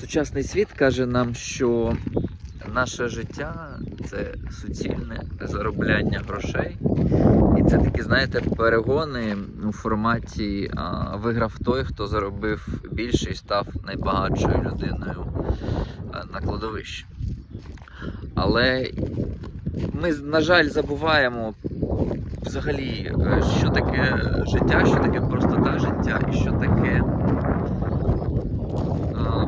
Сучасний світ каже нам, що наше життя це суцільне заробляння грошей. І це такі, знаєте, перегони у форматі а, виграв той, хто заробив більше і став найбагатшою людиною на кладовищі. Але ми, на жаль, забуваємо взагалі, е, що таке життя, що таке простота життя і що таке. а,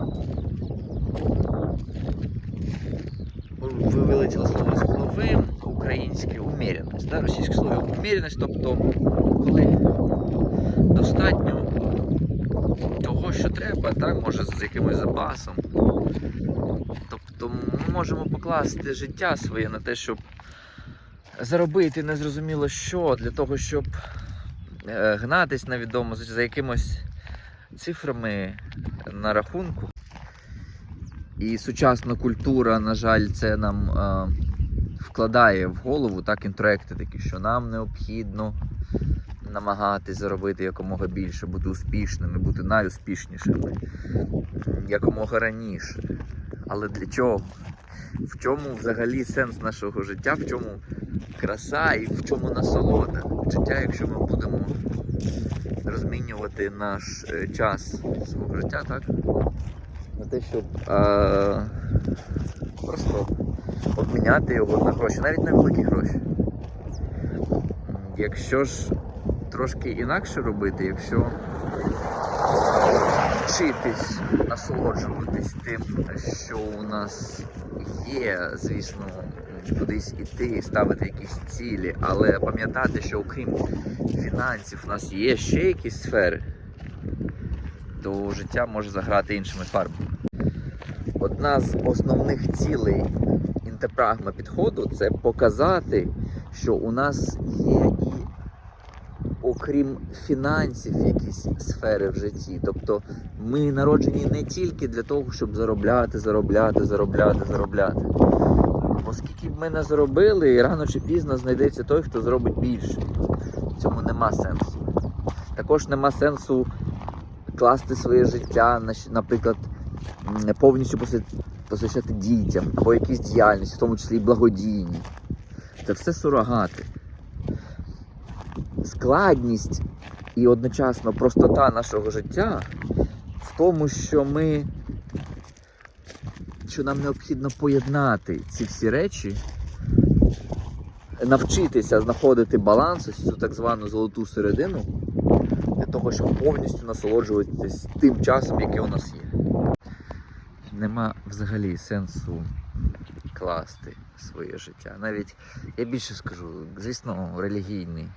ви вилетіло слово з голови українське уміряність, да? російське слово уміряність, тобто коли достатньо того, що треба, так, може з якимось запасом. Тобто ми можемо покласти життя своє на те, щоб заробити незрозуміло що, для того, щоб е, гнатись невідомо за за якимось цифрами на рахунку. І сучасна культура, на жаль, це нам е, вкладає в голову так інтроекти такі, що нам необхідно намагатись заробити якомога більше, бути успішними, бути найуспішнішими якомога раніше. Але для чого? В чому взагалі сенс нашого життя, в чому краса і в чому насолода життя, якщо ми будемо розмінювати наш е, час свого життя, так? Те, щоб е, просто обміняти його на гроші, навіть на великі гроші. Якщо ж трошки інакше робити, якщо вчитись насолоджуватись тим, що у нас є, звісно, кудись іти, ставити якісь цілі, але пам'ятати, що окрім фінансів у нас є ще якісь сфери, то життя може заграти іншими фарбами. Одна з основних цілей інтепрагма підходу це показати, що у нас є і окрім фінансів якісь сфери в житті. Тобто ми народжені не тільки для того, щоб заробляти, заробляти, заробляти, заробляти. Бо скільки б ми не заробили, рано чи пізно знайдеться той, хто зробить більше. В цьому нема сенсу. Також нема сенсу класти своє життя, наприклад, повністю посвя- посвящати дітям або якісь діяльності, в тому числі і благодійні. Це все сурогати. Складність і одночасно простота нашого життя в тому, що ми що нам необхідно поєднати ці всі речі, навчитися знаходити баланс, ось цю так звану золоту середину, для того, щоб повністю насолоджуватись тим часом, який у нас є. Нема взагалі сенсу класти своє життя. Навіть я більше скажу, звісно, релігійні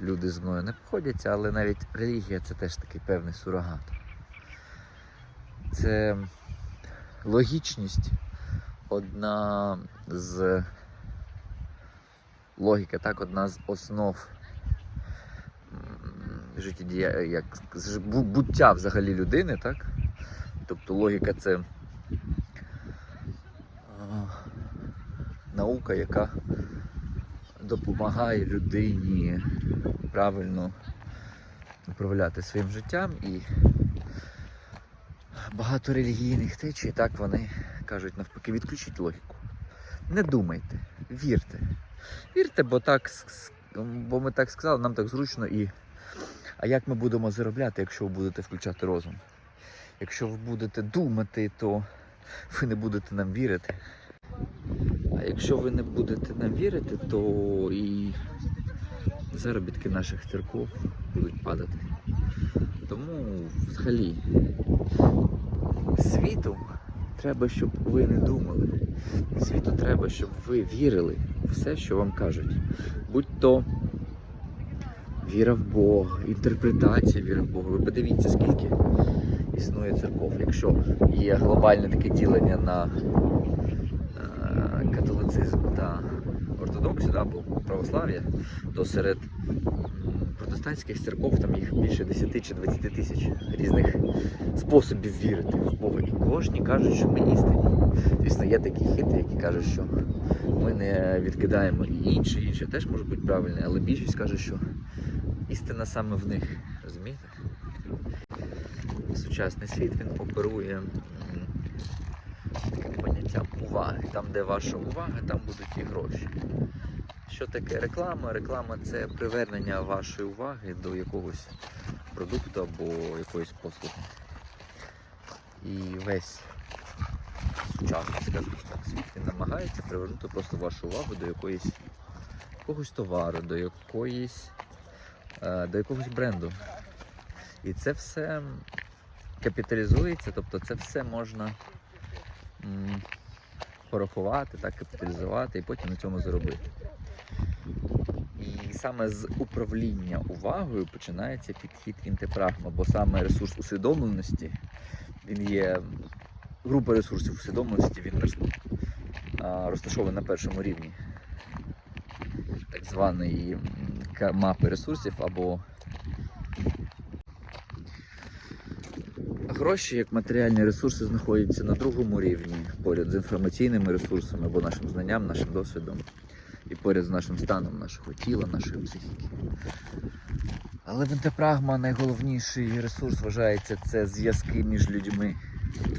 люди з мною не походяться, але навіть релігія це теж такий певний сурогат. Це логічність одна з логіка, так, одна з основ життєдія, як буття взагалі людини, так? Тобто логіка це наука, яка допомагає людині правильно управляти своїм життям і багато релігійних течій, так вони кажуть навпаки, відключіть логіку. Не думайте, вірте. Вірте, бо так бо ми так сказали, нам так зручно і. А як ми будемо заробляти, якщо ви будете включати розум? Якщо ви будете думати, то ви не будете нам вірити. А якщо ви не будете нам вірити, то і заробітки наших церков будуть падати. Тому взагалі світу треба, щоб ви не думали. Світу треба, щоб ви вірили в все, що вам кажуть. Будь то віра в Бога, інтерпретація віри в Бога. Ви подивіться, скільки існує церков. Якщо є глобальне таке ділення на е, католицизм та ортодоксію, да, або православ'я, то серед протестантських церков там їх більше 10 чи 20 тисяч різних способів вірити в Бога. І кожні кажуть, що ми істинні. Звісно, є такі хитрі, які кажуть, що ми не відкидаємо і інші, інші теж можуть бути правильні, але більшість каже, що істина саме в них. Розумієте? Сучасний світ він оперує таким поняттям уваги. Там, де ваша увага, там будуть і гроші. Що таке реклама? Реклама це привернення вашої уваги до якогось продукту або якоїсь послуги. І весь сучасний, скажімо так, світ він намагається привернути просто вашу увагу до якоїсь якогось товару, до якоїсь е, до якогось бренду. І це все капіталізується, тобто це все можна м, порахувати, так, капіталізувати і потім на цьому заробити. І саме з управління увагою починається підхід інтепрагма, бо саме ресурс усвідомленості, він є група ресурсів усвідомленості, він розташований на першому рівні так званої мапи ресурсів або гроші як матеріальні ресурси знаходяться на другому рівні поряд з інформаційними ресурсами або нашим знанням, нашим досвідом і поряд з нашим станом нашого тіла, нашої психіки. Але в інтепрагма найголовніший ресурс вважається це зв'язки між людьми.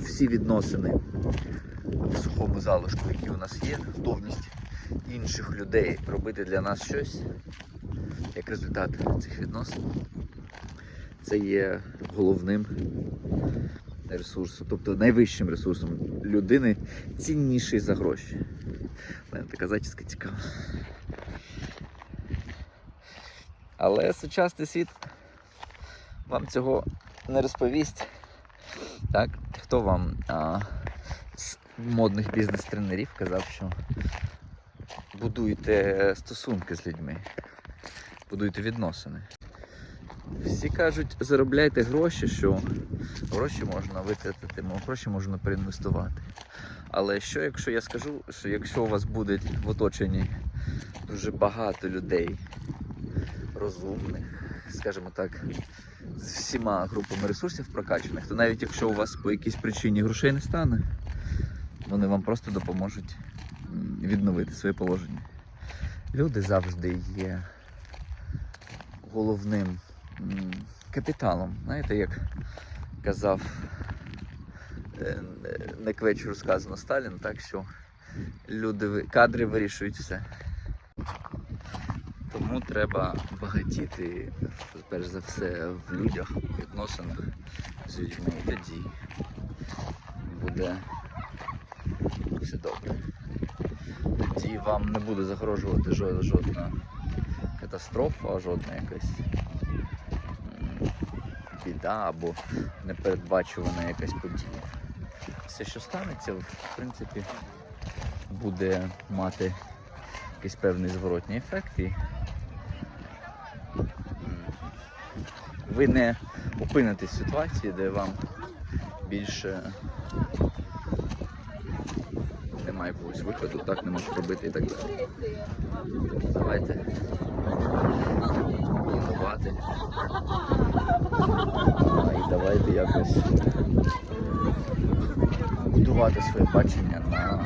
Всі відносини в сухому залишку, які у нас є, готовність інших людей робити для нас щось, як результат цих відносин, це є головним ресурсом, тобто найвищим ресурсом людини, цінніший за гроші. У мене така зачіска цікава. Але сучасний світ вам цього не розповість. Так? Хто вам а, з модних бізнес-тренерів казав, що будуйте стосунки з людьми, будуйте відносини. Всі кажуть, заробляйте гроші, що гроші можна витратити, гроші можна переінвестувати. Але що якщо я скажу, що якщо у вас буде в оточенні дуже багато людей розумних, скажімо так, з всіма групами ресурсів прокачаних, то навіть якщо у вас по якійсь причині грошей не стане, вони вам просто допоможуть відновити своє положення. Люди завжди є головним капіталом. Знаєте, як казав е, не к вечору сказано Сталін, так що люди, кадри вирішують все. Тому треба багатіти, перш за все, в людях, в відносинах з людьми. І тоді буде все добре. Тоді вам не буде загрожувати жодна катастрофа, жодна якась біда або непередбачувана якась подія. Все, що станеться, в принципі, буде мати якийсь певний зворотній ефект. І ви не опинитесь в ситуації, де вам більше немає якогось виходу, так не можу робити і так далі. Давайте інновувати. А, І давайте якось будувати своє бачення на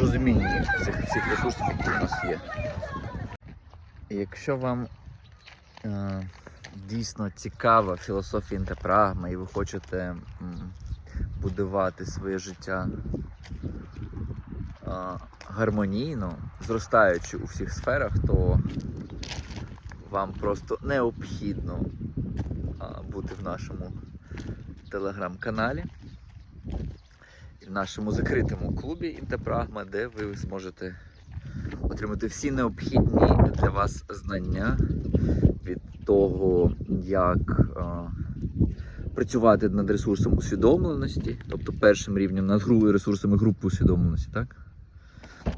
розумінні цих всіх ресурсів, які у нас є. І Якщо вам е, дійсно цікава філософія інтепрагма і ви хочете м, будувати своє життя гармонійно, зростаючи у всіх сферах, то вам просто необхідно бути в нашому телеграм-каналі в нашому закритому клубі Інтепрагма, де ви зможете отримати всі необхідні для вас знання від того, як працювати над ресурсом усвідомленості, тобто першим рівнем над ресурсами групи усвідомленості, так?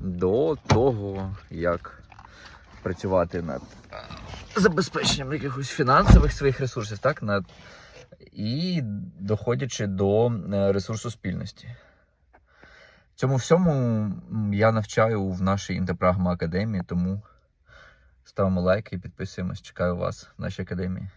До того, як працювати над забезпеченням якихось фінансових своїх ресурсів, так? Над... І доходячи до е, ресурсу спільності. Цьому всьому я навчаю в нашій Інтепрагма Академії, тому ставимо лайки і підписуємось. Чекаю вас в нашій академії.